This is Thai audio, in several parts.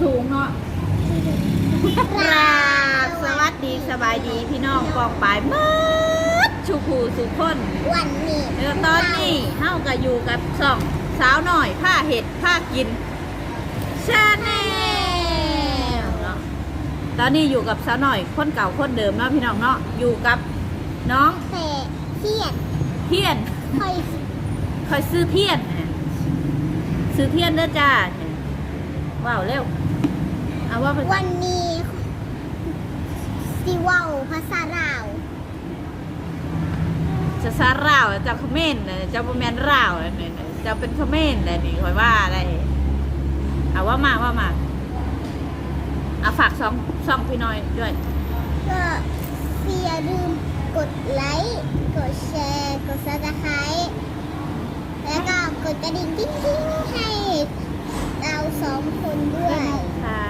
สูงเนาะกราบสวัสดีสบายดีพี่น้องกองปลายมืดชูผูสุขคนวันนี้แล้วตอนนี้เฮาก็อยู่กับสองสาวหน่อยผ้าเห็ดผ้ากินชาแนลเนาะตอนนี้อยู่กับสาวหน่อยคนเก่าคนเดิมเนาะพี่น้องเนาะอยู่กับน้องแต่เทียนเพียนค่อยคอยซื้อเพียนซื้อเพียนเด้อจ้าว้าวเร็ว เอาว่าไปวันนี้สิเว้าภาษาลาวจะซาร่าวเจ้าคอมเมนต์น่ะเจ้าบ่แมนร่าวน่ะนี่เจ้าเป็นคอมเมนต์น่ะนี่คอยว่าอะไรเอาว่ามาว่ามาเอาฝากสองสองพี่น้อยด้วย ก็อย่าลืมกดไลค์กดแชร์กดซับสไครต์แล้วก็กดกระดิ่งกิ๊งกิ๊งให้เราสองคนด้วยครับข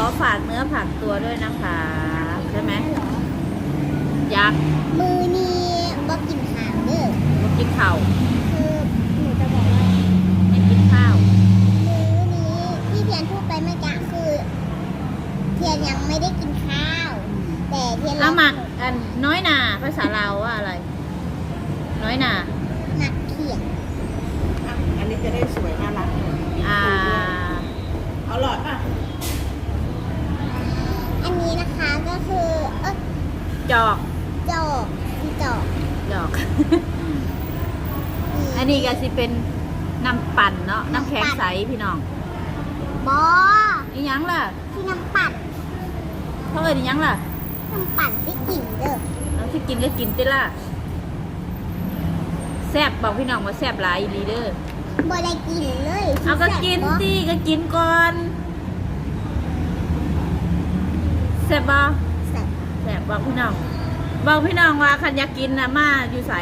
อฝากเนื้อฝากตัวด้วยนะคะ ใช่ไหมยักษ์มือนี้บอกกินข้าวเด้อบ่กินข้าว คือหนูจะบอกว่า ไม่กินข้าว มื้อนี้ที่เทียนพูดไปเมื่อกี้คือ เทียนยังไม่ได้กินข้าว แต่เทียน เอาหมักอันน้อยหนาภาษาลาวว่าอะไร น้อยหนา หมักเขียด อะอันนี้จะได้สวยน่ารักหน่อย อ่า เอาหลอดป่ะ อันนี้นะคะก็คือเออ จ อกจอกจอกจอก อันนี้ก็สิเป็นน้ำปั่นเนาะน้ำแข็งใสพี่น้องบออีหยังล่ะที่น้ำปั่นเขาเอ่ยอีหยังล่ะน้ำปั่นที่กินเด้อเอาที่กินก็กินติล่ะแซ่บบอกพี่น้องว่าแซ่บหลายอีหลีเด้อบ่ได้กินเลยเอาก็กินแซ่บบ่ตีก็กินก่อนแซ่บบ่แซ่บแซ่บบอกพี่น้อง บอกพี่น้องว่าคันอยากกินนะมาอยู่ใส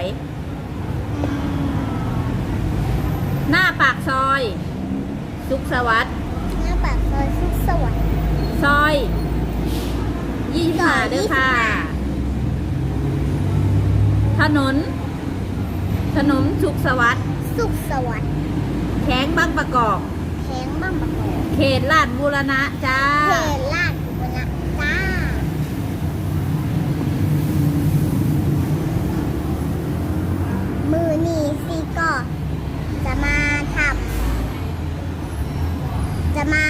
หน้าปากซอย สุขสวัสดิ์น้ำปั่นซอยสุขสวัสดิ์ซอยยี่สิบห้าซอยเด้อค่ะ25ถนน ถนนสุขสวัสดิ์สุขสวัสดิ์แข้งบางประกอบแข็งบ้างปะกอบเขตลาดบูรณะจ้าเทลาดอุบลนะจ้า มือนี่ซีก็จะมาทำจะมา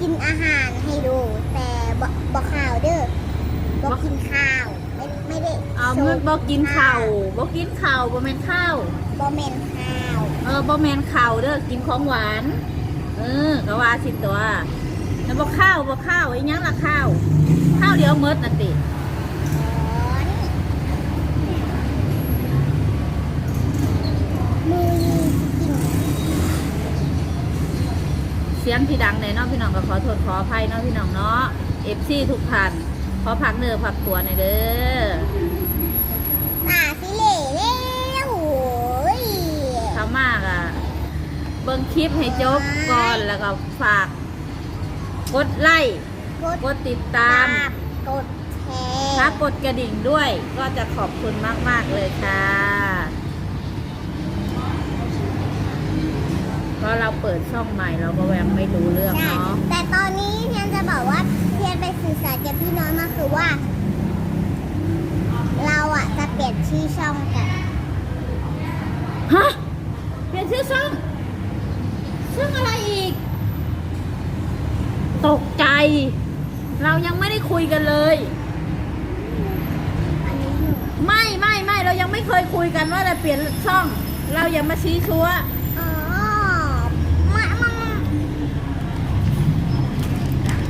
กินอาหารให้ดู แต่บ่บอกข่าวเด้อบอกกินข้าว ไม่ไม่ได้เอาโชไม่ว์บอกกินข้าวบอกกินข้าวบ่แม่นข้าวบอเมนข้าว เออบ่แม่นข้าวเด้อกินของหวาน เออก็ว่าสิตัวแล้วบอกข้าวบอกข้าวไอ้หยังล่ะข้าว ข้าวเดียวหมดน่ะติ อ๋อนี่มือนี่กิน เสียงที่ดังในเนาะพี่น้องก็ขอโทษขออภัยเนาะพี่น้องเนาะเอฟซีทุกท่านขอพักเนื้อพักตัวหน่อยเด้ออ่าสิเล่แล้วโอ้ยถ้ามากอะ เบิ่งคลิปให้จบก่อนแล้วก็ฝาก กดไลค์กดกดติดตามกดแชร์ถ้ากดกระดิ่งด้วยก็จะขอบคุณมาก ๆ เลยค่ะ เพราะเราเปิดช่องใหม่เราก็ยังไม่รู้เรื่องใช่ เนาะแต่ตอนนี้เพียนจะบอกว่าเพียนไปสื่อสารกับพี่น้องมาคือว่า เราอะจะเปลี่ยนชื่อช่องกัน ฮะเปลี่ยนชื่อช่องช่องอะไรอีก ตกใจ เรายังไม่ได้คุยกันเลย อันนี้หนูไม่ไม่ไม่เรายังไม่เคยคุยกันว่าจะเปลี่ยนช่อง เราอย่ามาชี้ชัว อ๋อมามามา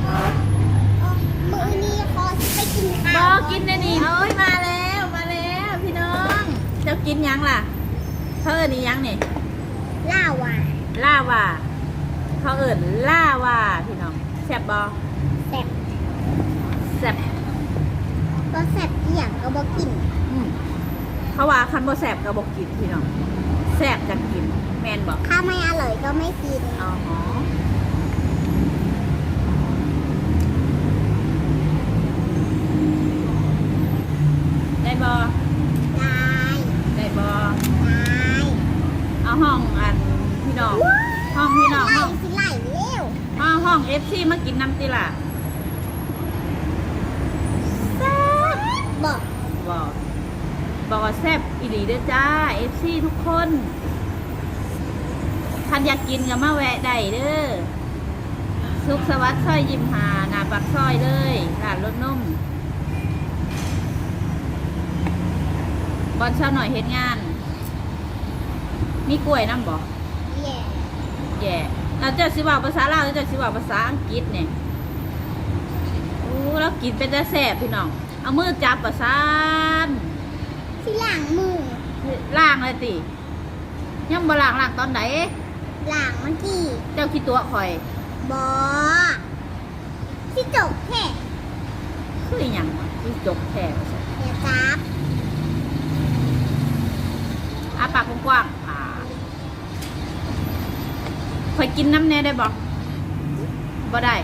อ๋อมือนี้ขอไปกินข้าว บอกินในนี่เอ้ยมาแล้วมาแล้วพี่น้องเจ้ากินยังล่ะเขาเอิญนี่ยังนี่ล่าวาล่าว่าเขาเอิญล่าว่าพี่น้องแซ่บบอแซ่บแซ่บก็แซ่บอหย่างก็บอกกินอืมเขาว่าคันบ่แซ่บก็บอกกินพี่น้องแซ่บจังกินแมมนบอกถ้าไม่อร่อยก็ไม่กินอ๋อ บอได้ได้บอได้เอาห้องอันพี่น้องห้องพี่น้องไหลห้องสิไหลเร็วห้องห้องเอฟซีมากินน้ำติล่ะแซ่บบอกบอกบอกว่าแซ่บอีหลีเด้อจ้าเอฟซีทุกคนคันอยากกินก็มาแวะได้เด้อสุขสวัสดิ์ซอยยิมหาหน้าปักซอยเลยร้านรถนุ่ม บอลเช้าหน่อยเฮ็ดงาน มีกล้วยน้ำบอกแย่แย่เราเจะสิว่าภาษาลาวเราเจะสิว่าภาษาอังกฤษเนี่ยอู้เรากินเป็นแต่แซ่บพี่น้อง เอามือจับประสานที่หลังมือล่างเลยติยังบ่ล่างล่างตอนไหนหลังเมื่อกี้เจ้าคิดตัวข่อยบอที่จบแค่คืออหย่างวะที่จกแท้ว่าซั่นเดี๋ยวครับอาปากกว้างๆอ่าข่อยกินน้ำแน่ได้บอกบ่ได้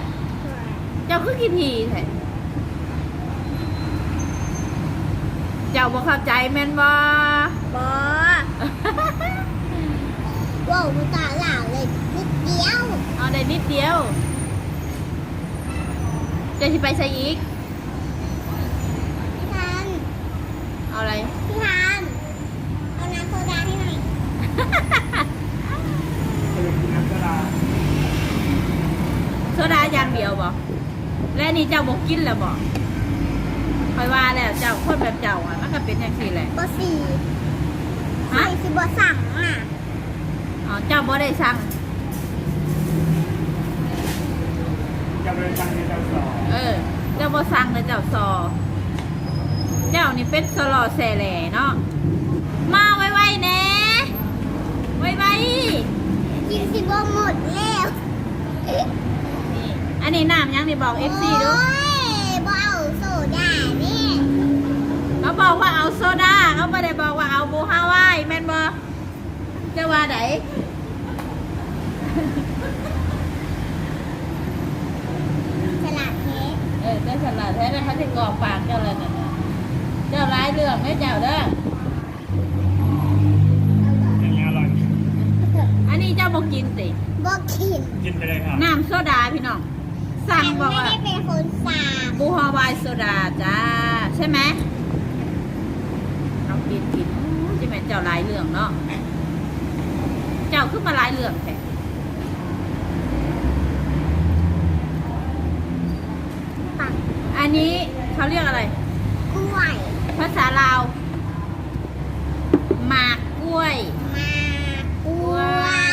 เจ้าคือกินทีแท้เจ้าบ่เข้าใจแม่นบ่บอว้าวมันตาหล่าเลยนิดเดียวเอาได้นิดเดียว เจะสิไปใส่อีกพี่ทันเอาอะไร พี่ทันเอาน้ำโซดาให้หน่อย โซดาอย่างเดียวบ่และนี่ เจ้าบอกกินแล้วบ่คอยว่าแล้วเจ้าคนแบบเจ้าอะมันก็เป็นอย่างสี่แหละ บอสี่ฮะใครสิบอสั่งอะอ๋อเจ้าบ่ได้สั่งจะเป็นทางในทางสองเออ เจ้าบ่สั่งเลยเจ้าซอ เจ้านี่เป็นสลอแสแหล่เนาะมาไวๆแหน่ไวกินสิบอหมดแล้วๆนี่ อันนี้น้ำยังนี่บอก FC ดูโอ้ยบอเอาโซดานี่เขาบอกว่าเอาโซดาเขาไม่ได้บอกว่าเอาบูฮาวายแม่นบ่เจะว่าไหนสลัดเค้กเออได้สลัดแท้ได้เขาจะกรอกปากเจ้าเลยเนี่ยเจ้าร้ายเรื่องไม่เจ้าเด้ออย่างนี้อร่อยอันนี้เจ้าบอกกินสิบอกินกินไปเลยครับน้ำโซดาพี่น้อง สั่งบอกไม่ว่าได้เป็นคนสามบูฮาวายโซดาจ้า ใช่ไหมเอากินกินอู้จะแม่นเจ้าร้ายเรื่องเนาะเจ้าขึ้นมาร้ายเรื่องแท้ปักอันนี้เขาเรียกอะไร กล้วยภาษาลาวหมากกล้วย มากล้ว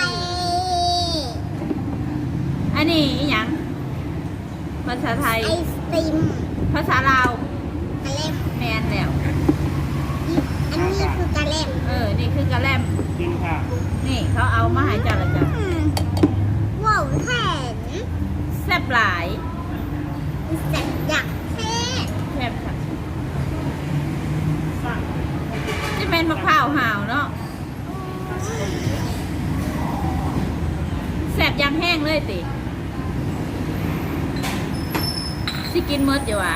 ยอันนี้อหยัง ภาษาไทย ไอศตรีมภาษาลาวกระเล่มแมนแล้ว อันนี้คือกระเล่มเออ นี่คือกระแลมกินค่ะนี่เขาเอามาให้จ้าละจ้ะอืมว้าวแผ่นแซ่บหลายเสร็จจากแค่แซ่บค่ะจะเป็นมะพร้าวหาวเนาะแซ่บยางแห้งเลยติ สิกินเมดอยู่วะ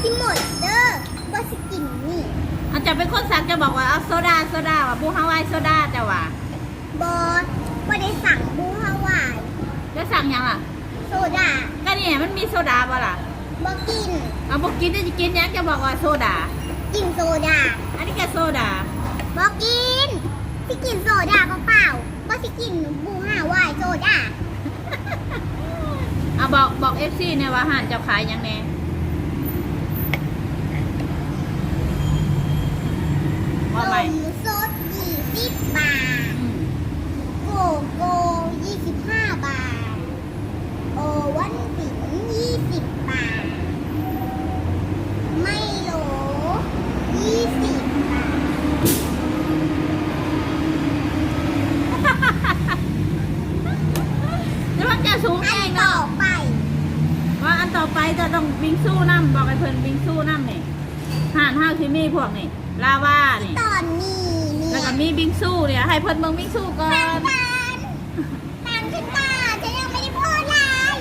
ที่หมดเด้อว่าสกินนี่อาจจะเป็นคนสั่งจะบอกว่าเอาโซดาโซดาว่ะบูฮาวายโซดาจ้ะว่ะบอสว่าได้สั่งบูฮาวายแล้วสั่งยังล่ะโซดาก็นี่มันมีโซดาป่ะล่ะบอกินเอาบอกกินจะกินยังจะบอกว่าโซดา กินโซดา อันนี้ก็โซดาบอกินที่กินโซดาเปล่าๆว่าที่กินบูฮาวายโซดา เอาบอกบอกเอฟซีเนี่ยว่าอาหารจะขายยังไงว่าไหมนมสดยี่สิบบาท อืมโกโก้ยี่สิบห้าบาท โอวันตินยี่สิบบาท ไมโลยี่สิบบาท แล้วมันจะสูง อั เอน ง ต่อ เนาะ ไป ว่าอันต่อไปจะต้องบิงสู้น้ำบอกไอ้เพิ่นบิงสู้น้ำนี่ห่านห้าวที่มีพวกนี่ลาว่านี่ตอนนี้มีแล้วก็มีบิงซูเนี่ยให้เพิ่นเบิ่งบิงซูก่อทางนการทางขึ้นมาจะยังไม่ได้พูดเลย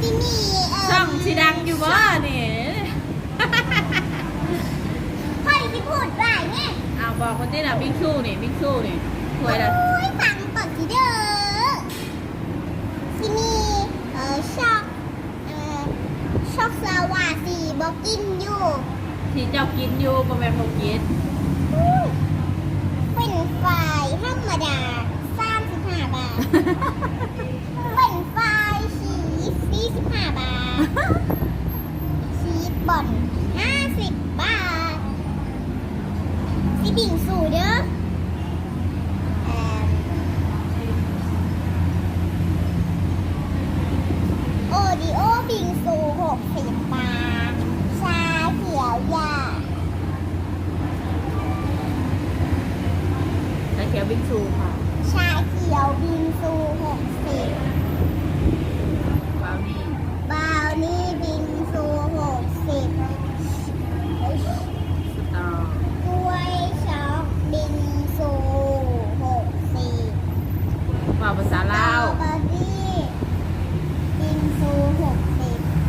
ที่นี่เออช่องสิดังอยู่บ่นี่พ่อที่พูดว่าเนี่ยเอาบอกคนที่น่ะบิงซูนี่บิงซูนี่ถ้วยละ โอ้ยฟังก่อนสิเด้อที่นี่เออช็อกเออช็อกสวาสี บอกกินอยู่ ที่เจ้ากินอยู่บ่แม่นบ่กินเป็นไฟธรรมดา35บาท เป็นไฟชีส45บาท ชีสบ่อน50 บาทสิบิ่งสู่เด้อแอมโอดิโอบิงซู60บาท ชาเขียวยา แล้วเขียว บิงซูค่ะ ชาเขียวบิงซูหกสิบราวนี่ บราวนี่บิงซู60 สตอก ล้วยช็อกบิงซู60 ว่าภาษาลาว สตรอเบอรี่บิงซู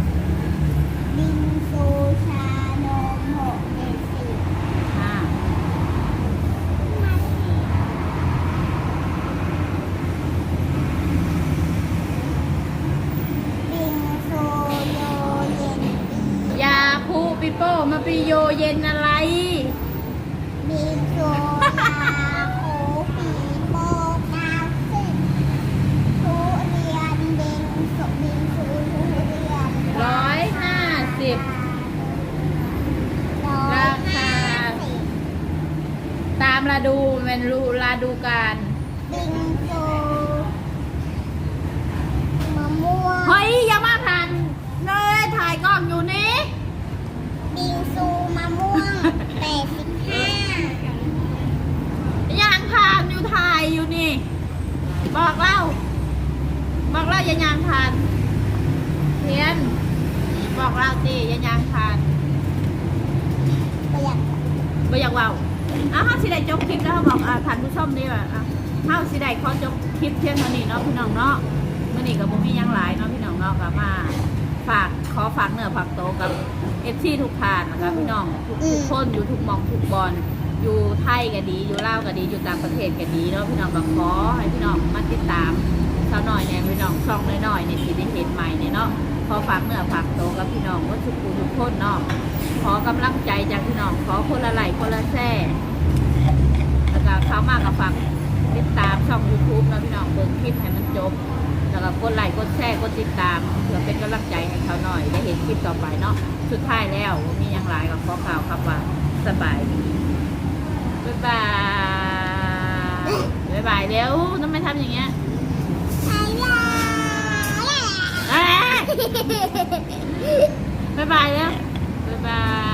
60 บิงซูชานม60 อ่า บิงซูโยเย็นปี ยาคูปิโป้มาปิโยเย็นอะไร บิงซูยาโคปีโป้กาสิบทุเรียนบิงซูบิงซูทุเรียน ร้อยห้าสิบ ร้อย ราคา ห้าสิบ ตามฤดูแมันรูฤ ดูกาลบิงซูมะม่วงเฮ้ยอย่ามาผ่านเลยถ่ายกล้องอยู่นี่บิงซูมะม่วงแปดสิบห้ายังผ่านอยู่ถ่ายอยู่นี่ บอกเล่า บอกเล่าอย่ายางผ่านเทียนบอกเล่าสิอย่ายางผ่านประหยัดไม่อยากเว่าอ้าวเฮาสิได้จบคลิปแล้วเขาบอกอ่าท่านผู้ช มดีว่าอะเฮาสิได้ขอจบคลิปเพียงเท่านี้เนาะพี่น้องเนาะมื่อนี้กับบ่มีหยังหลายเนาะพี่น้องเนาะก็มาฝากขอฝากเนื้อฝากโตกับเอฟซีทุกท่านนะคะพี่น้องทุกทุกคนอยู่ทุกมองทุกบอลอยู่ไทยก็ดี อยู่ลาวก็ดีอยู่ต่างประเทศก็ดีเนาะพี่น้องก็ขอให้พี่น้องมาติดตามสาวหน่อยเนี่ยพี่น้องช่องน้อยๆในสีได้เห็นใหม่เนี่ยเนาะขอฝากเนื้อฝากโตกับพี่น้องว่าทุกผู้ทุกคนเนาะขอกำลังใจจากพี่น้องขอคนละไหลคนละแซ่แล้ เข้ามากับฝากติดตามช่อง YouTube นะพี่น้องเบิ่งคลิปให้มันจบแล้วก็กดไลค์กดแชร์กดติดตามเพื่อเป็นกำลังใจให้เขาหน่อยได้เห็นคลิปต่อไปเนาะสุดท้ายแล้วมีอย่างไรก็ขอข่าวครับว่าสบายดีบ๊ายบายบ๊ายบายเร็วทำไมทำอย่างเงี้ยใช่แล้วเอ้ยบ๊ายบายแล้วบ๊ายบาย